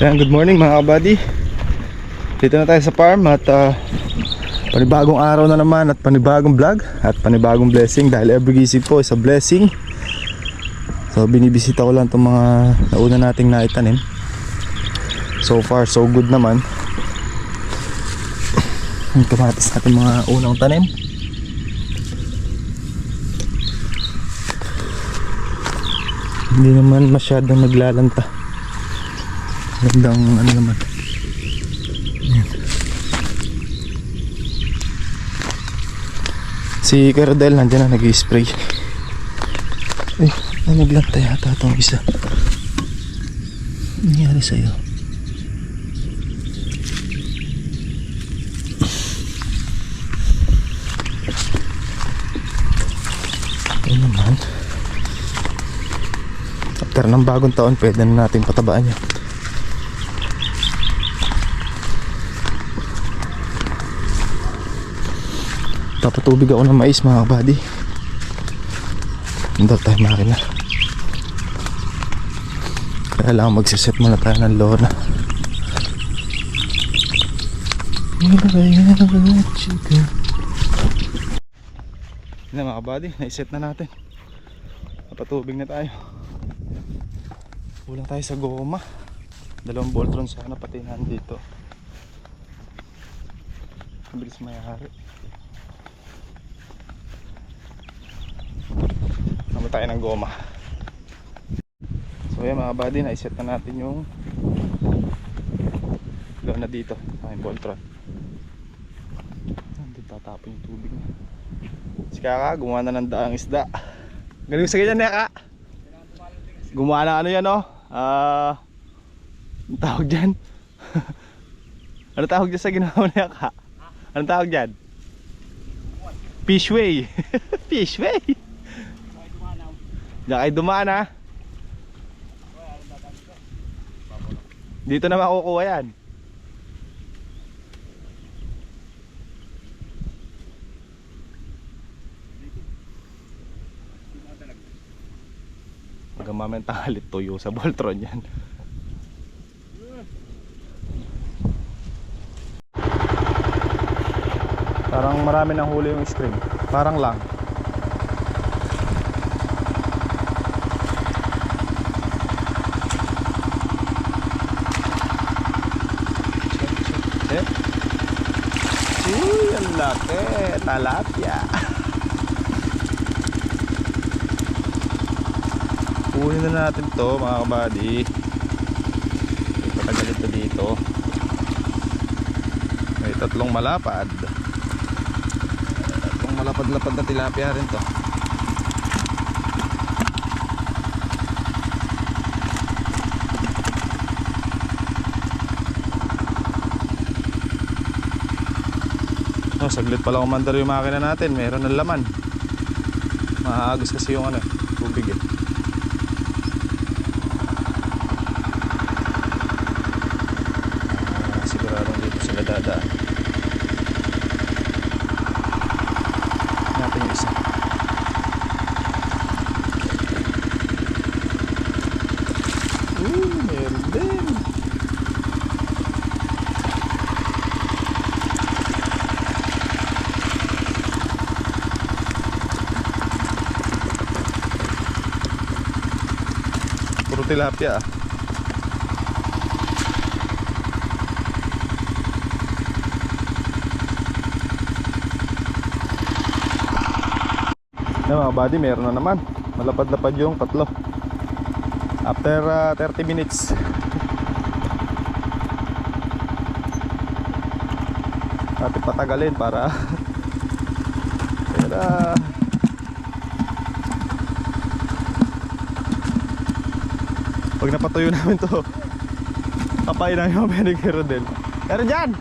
Ayan, good morning mga kabady Dito na tayo sa farm at uh, panibagong araw na naman at panibagong vlog at panibagong blessing dahil every gising po is a blessing. So binibisita ko lang itong mga nauna nating naitanim. So far so good naman. Yung kamatis natin mga unang tanim. Hindi naman masyadong naglalanta Gandang ano naman. Ayan. Si Cardel nandiyan na nag-spray Ay, ay naglanta yata itong isa. Ano nangyari sa'yo? Ito naman? After ng bagong taon pwede na natin patabaan yan Papatubig ako ng mais mga kabady Hindi tayo makina. Kaya lang magsiset muna tayo ng lona. Yan na mga kabady, naiset na natin. Papatubig na tayo. Kulang tayo sa goma. Dalawang boltron sana pati nandito. Mabilis mayari Nama tayo ng goma. So yan mga buddy, naiset na natin yung ilaw na dito, ay Voltron. Nandito tatapon yung tubig niya. Si Kaka, gumawa na ng daang isda. Galing sa ganyan niya, Kaka. Gumawa na ano yan, oh. Ah, ang tawag dyan? ano tawag dyan sa ginawa niya, Kaka? Anong tawag dyan? Fishway. Fishway. Diyan kayo dumaan ha. Dito na makukuha yan. Hanggang mamaya tangalit tuyo sa Voltron yan. Parang marami ng huli yung screen. Parang lang. Eh? Uy, ang laki. Talapia. Kunin na natin to mga kabady. Patagal ito dito. May tatlong malapad. Tatlong malapad-lapad na tilapia rin to. Saglit pala umandar yung makina natin. Meron ng laman. Maagos kasi yung ano, tubig eh. Ah, siguradong dito sila dadaan. Natin yung isa. Ooh, meron din. Puro tilapia ah. Yan mga buddy, meron na naman. Malapad-lapad yung tatlo. After ah, 30 minutes. Natin patagalin para Napatuyo namin to Kapain namin yung mga ni Rodel Pero dyan!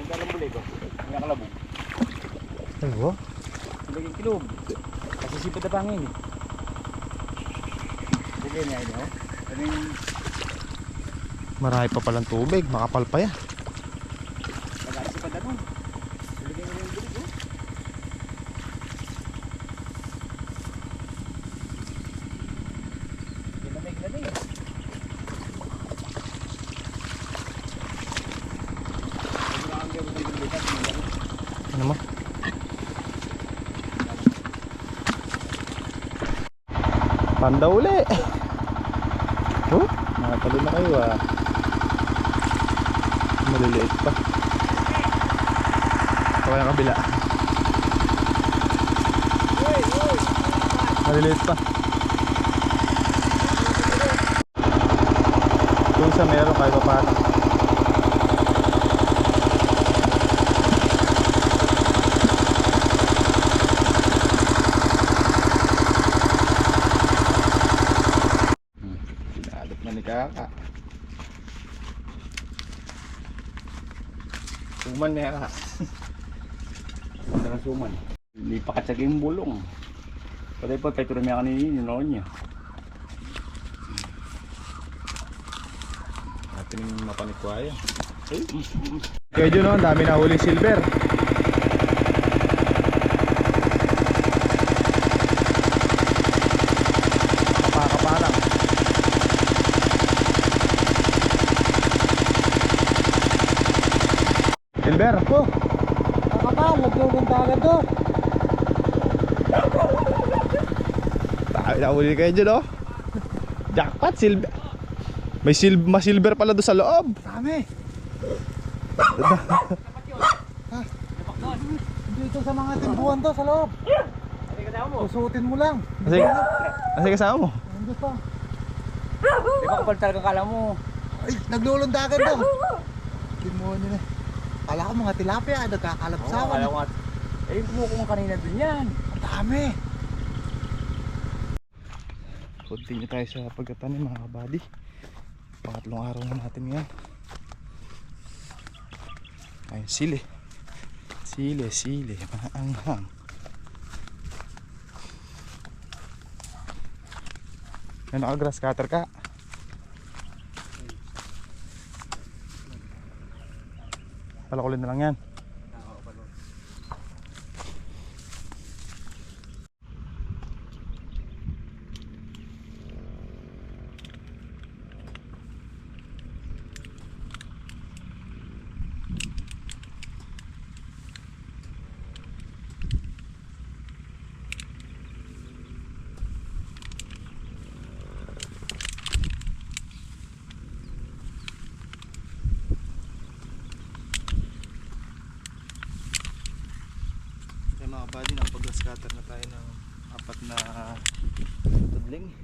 Ang dalang bulig oh. Ang nakalabog sipad na pangin eh. Bigay niya eh, ito. Ano Maray pa palang tubig, makapal pa yan. Ito yung kabila. Maliliit pa. Kung sa meron kayo pa paano. Pinalot na ni Kaka. Suman niya ka. Ang suman. Yung bulong. Pwede po, petro niya kanina yung noon niya. Natin yung mapanikwaya. Kaya dyan no, ang dami na huling silver. Silver po. Kakapal, nagdulong agad doon. Dami na huli kayo dyan oh. Jackpot silver. May sil mas silver pala doon sa loob. Dami. Dito sa mga timbuhan to sa loob. Susutin mo lang. Kasi, kasi kasama mo. Nandito pa. Di ba kapal talaga kala mo? Ay, naglulundagan daw. Timuhan nyo na. Kala ko mga tilapia, nagkakalapsawan. Oo, kala ko nga. Eh, kumukuha kanina dun yan. Ang dami. Continue tayo sa pagkatanim mga kabady. Pangatlong araw na natin ngayon. Ayun, sili. Sili, sili. Maanghang. Ano ka grass cutter ka? Palakulin na lang yan. Kaya mga cutter na tayo ng apat na tudling.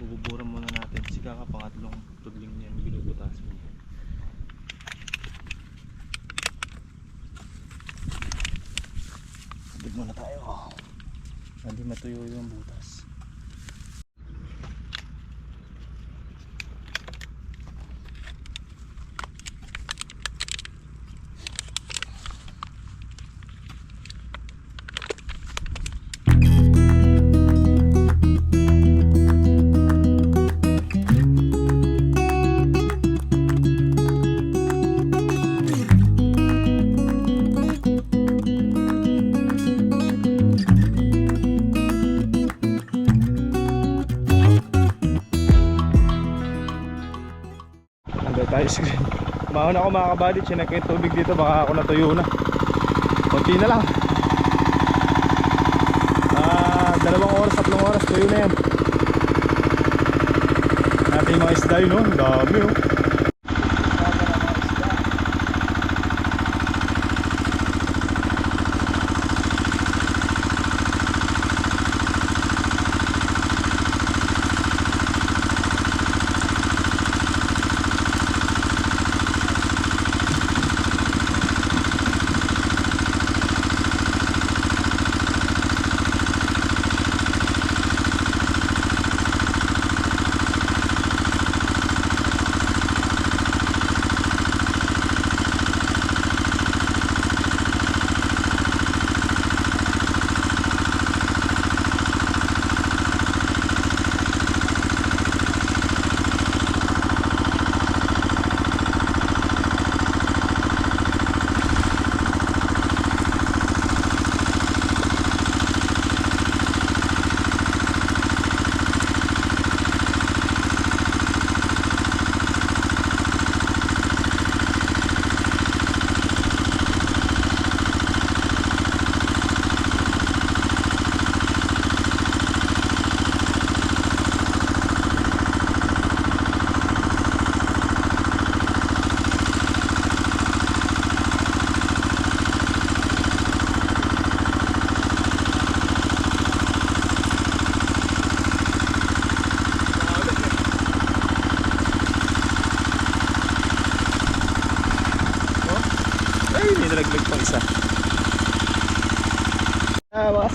Bububuran muna natin. Si Kaka pangatlong tudling niya yung binubutasan niya. Tubig muna tayo. Hindi matuyo yung butas. Tayo screen. Mahon ako mga kabady, chinek yung tubig dito, baka ako natuyo na. Kunti na lang. Ah, dalawang oras, tatlong oras, tuyo na yan. Natin yung mga isda yun, oh. Ang dami oh.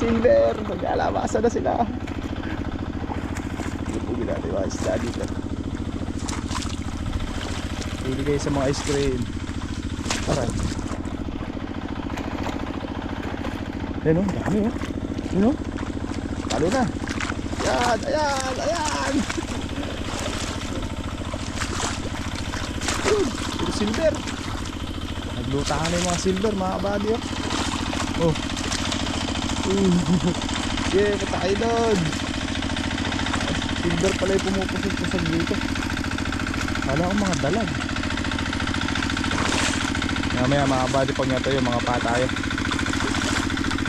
Maglalabasa na sila. Lupugin natin mga isda dito. Pili kayo sa mga ice cream. Aray. Ayun o, dami o. Ayun o. Talo na. Ayan, ayan, ayan. Puro silver. Naglutahan na yung mga silver, mga kabady o. Yeah, kayo doon. Silver pala yung pumupusog-pusog dito. Kala ko mga dalag. Mamaya mga body pag nga tayo, mga patayo.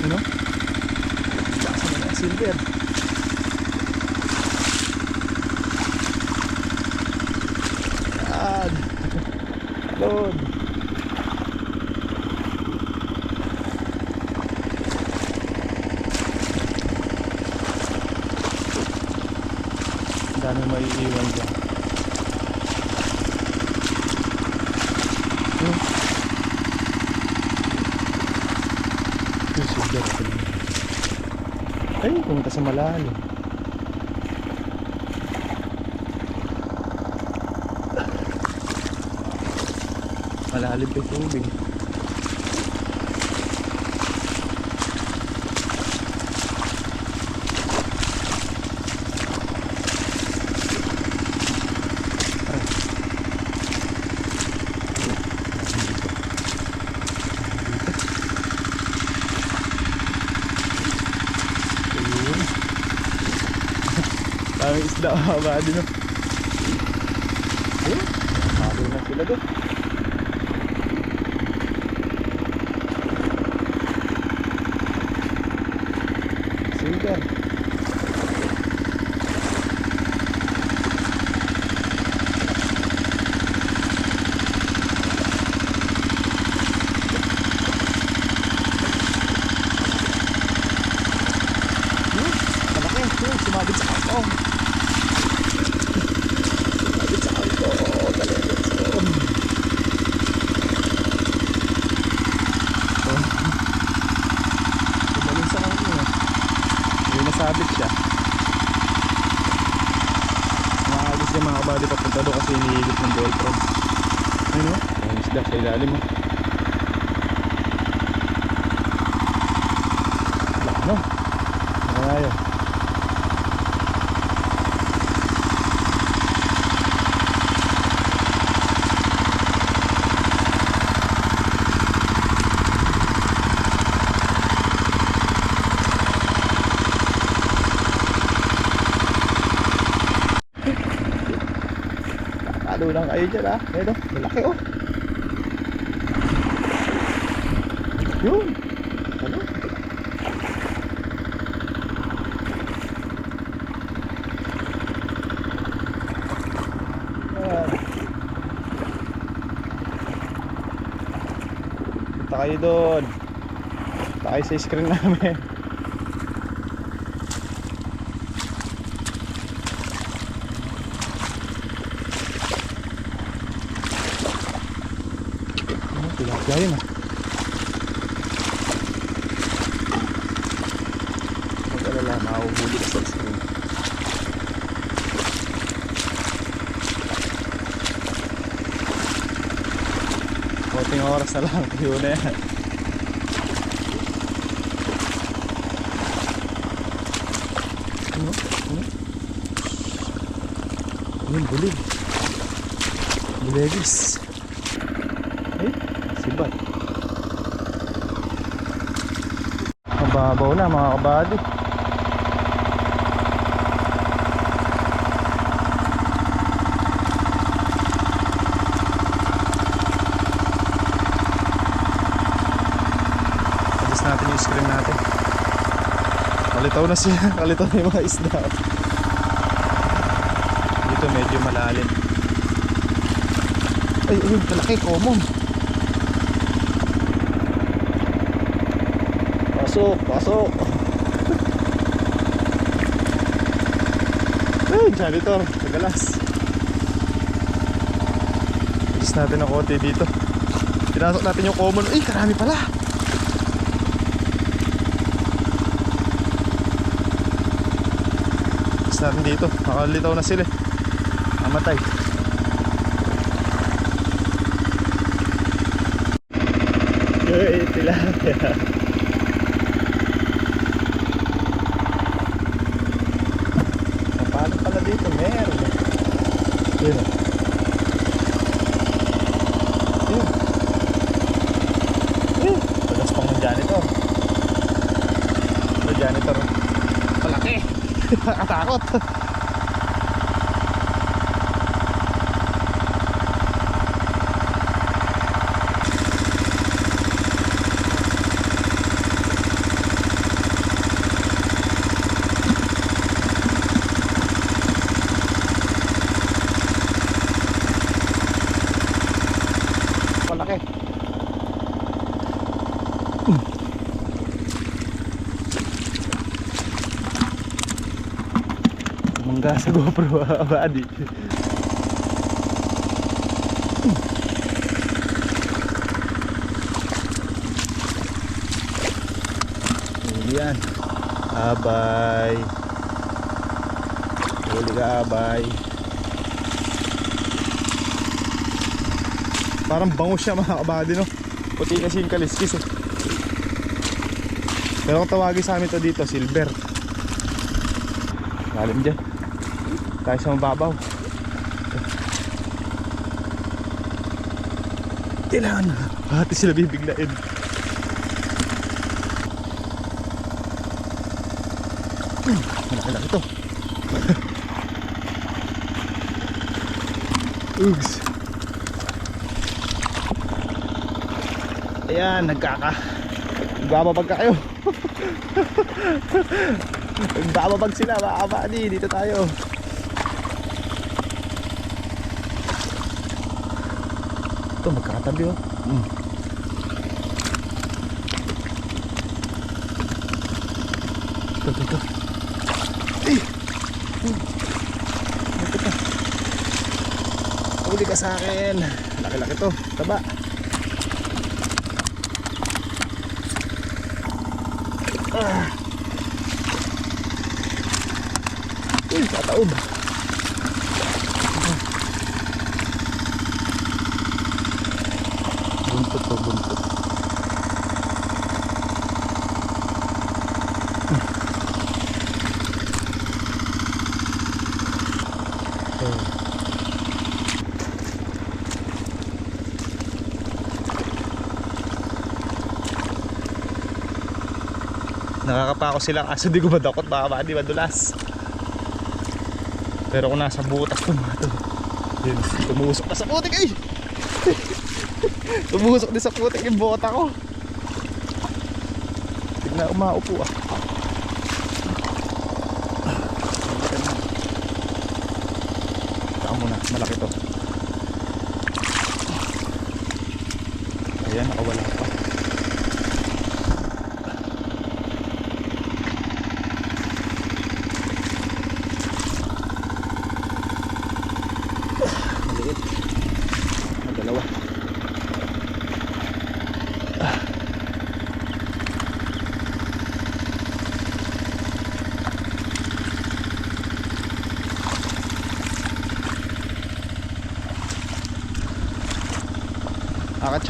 Ano? Basa na mga silver. Yan. Load. Dami may iwan dyan. Lang. Ay, pumunta sa malalim. Malalim pa tubig. Ayun. Mga din. Ayun. Nakakalo na sila doon. Silver. Hmm, Malaki. Hmm, Sumabit sa kangkong. Sumabit sa kangkong. Dali, let's go. Oh. Tumalon sa kangkong. May nasabit siya. Makakagis niya mga kabady papunta doon kasi hinihigit ng ball from. Ayun o. Ang isda sa ilalim mo. Laki no. Ayaw. Talo lang kayo dyan ah. Ayun o. Malaki Yun. Ano? Punta kayo doon. Kayo sa screen namin. Ano, tilapia yun ah. Mag-alala, mahuhuli ka sa screen. Konting oras na lang, yun na yan. Ano? Ano? Yun, bulig. Bulegis. Ay, sibat. Mababaw na mga kabady. Adjust natin yung screen natin. Kalitaw na siya. Kalitaw na yung mga isda. Dito medyo malalim. Ay, ayun, malaki, common. Pasok, pasok. Ay, janitor, kagalas. Adjust natin ang konti dito. Pinasok natin yung common. Ay, karami pala. Na rin dito. Nakalitaw na sila. eh. Namatay. Yay, tilapia. Paano pala dito? Meron. Yun. oh. Yun. Yun. Tagas pang ng janitor. Ito janitor. Malaki. Nakatakot. Malaki. Mangga sa GoPro. Huli yan. Abay. Huli ka abay. Parang bango siya mga kabady no. Puti kasi yung kaliskis eh. Pero kung tawagin sa amin to dito, silver. Lalim dyan. Tayo sa mababaw. Kailangan na. Hati sila bibiglain. Hmm, Malaki-laki to. Ugs. Ayan, nagkaka. Nagbababag ka kayo. Nagbababag sila, mga kabady. Dito tayo. Magkakatabi oh. Mm. Ito, ito, ito. Eh! Ito pa. Huli ka sa akin. Laki-laki to. Taba. Ah. Uy, tataob. Buntot ko sila kaso di ko madakot baka ba di madulas. Pero kung nasa butas to mga to. Yun, tumusok na sa putik ay! tumusok din sa putik yung bota ko. Tignan umaupo ah. Saka muna, malaki to. Ayan, nakawala pa. Maliit. Ang dalawa.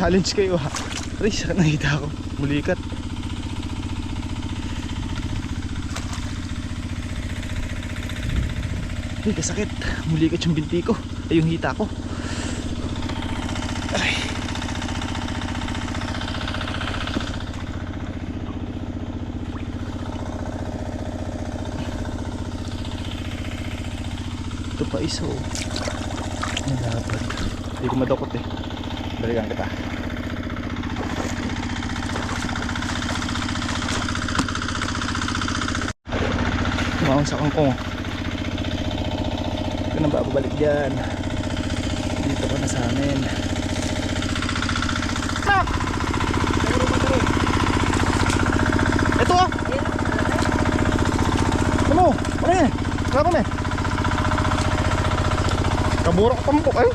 Aka-challenge kayo ha. Aray, sakit nakita ko. Mulikat. Ay, kasakit. Mulikat yung binti ko. Ay, yung hita ko. Ay. Ito pa isa oh. Nalapad. Hindi ko madakot eh. Balikan kita. Maong sa kangkong. Ko na babalik dyan. Dito ka na sa amin. Ah! Ito ah! Ano? Ano yan? Ano kami? Kaburok tampok eh.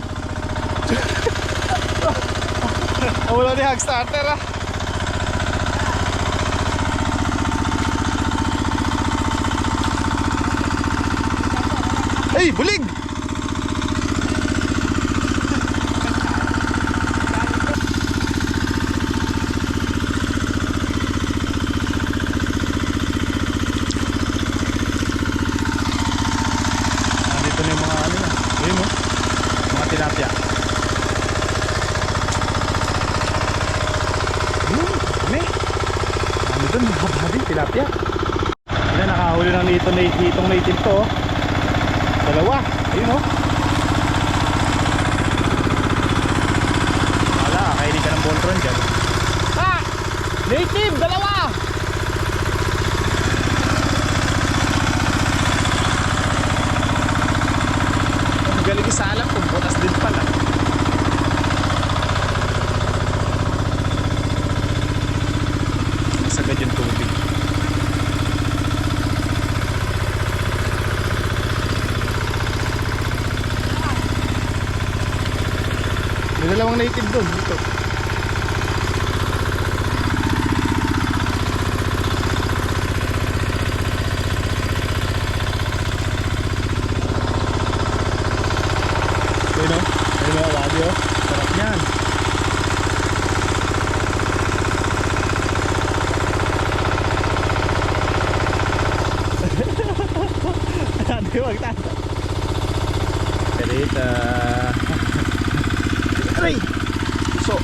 Wala ni hag starter ah. Ay, bulig! Nandito na yung mga ano na. Ayun mo. Mga tilapia. Yun, kami. Ano doon, mahaba din, tilapia. Yan, nakahuli ng nito na itong native to. oh. Dalawa. Ayun oh. Wala, kainin ka ng Voltron dyan. Ha! Native! Dalawa! Ang galing sa alam kung butas din pala. Masagad yung tubig. May dalawang native doon dito. Ayun o. Ayun o, wabi o. Sarap yan. Hindi, wag tayo. Kalita. Aray! So.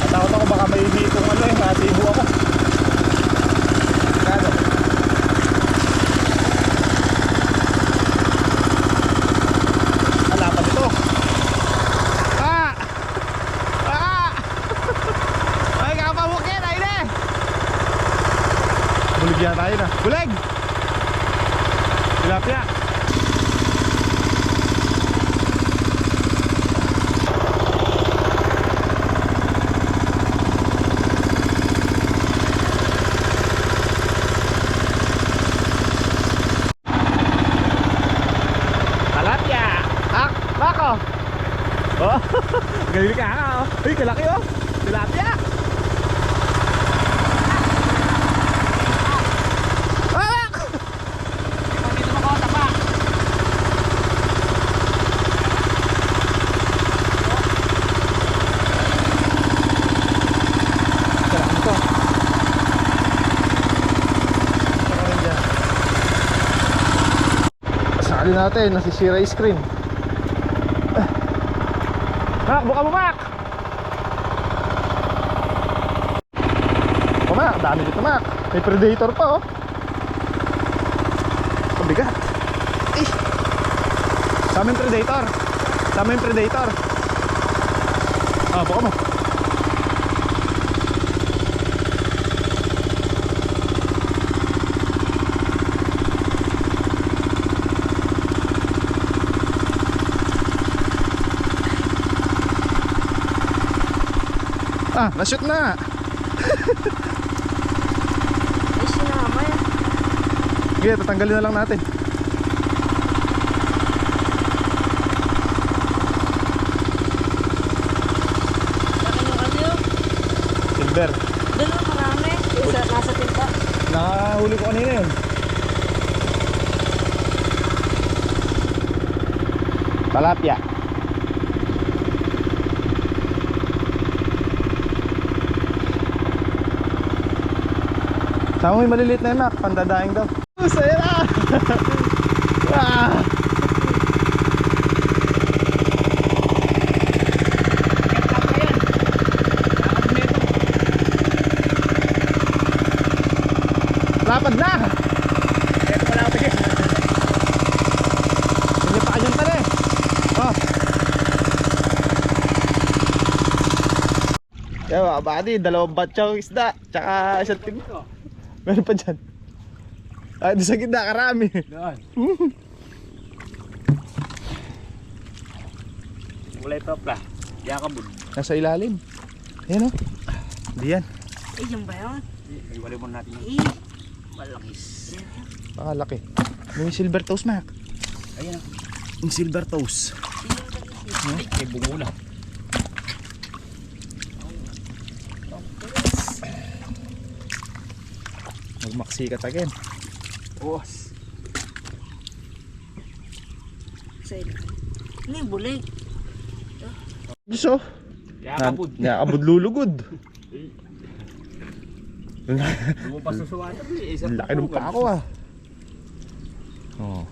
Natakot ako baka may hitong ano eh, matibo ako. Kano? Wala pa dito. Ah! Ah! Ay, kakapabukin! Ayun eh! Bulig yata yun ah. Bulig! Tilapia! Tilapia! Ak! Bako! Oh! Galing ka ha! oh. Uy, kalaki oh! Tilapia! Ah! Sali natin, nasisira yung screen. Mak, buka mo Mak! Oh Mak, dami dito Mak. May predator pa oh. Kabigat. Eh. Sa aming predator. Sa aming predator. Ah, buka mo. Ah, na-shoot na. Ay, sinama yan. Sige, tatanggalin na lang natin. Ano yun? Silver. Doon ang marami. Isa, nasa timba. Nakahuli ko kanina yun. Talapia. Sama mo yung maliliit na Mac. Pandadaing daw. Saya na! ah! Lapad na! Ito pala ako eh. Hindi pa kanyang tali. Oh. Kaya mga buddy, dalawang batchang isda. Tsaka isang tim. Meron pa dyan. Ay, doon sa gitna, karami. Doon. Kulay propla. Yakabun. Nasa ilalim. Ayan o. Hindi yan. Ay, yung ba yun? Iwalay mo natin yun. Eh, Malakis. Baka laki. May silver toast, Mac. Ayan. Yung silver toast. Ay, bungo na. Magmaksikat again. Os. Sa ilalim. Ini bulig. Gusto? Yakabod. Na, abod lulugod. Pa susuwatan. eh. Laki ng pako ah. Oh.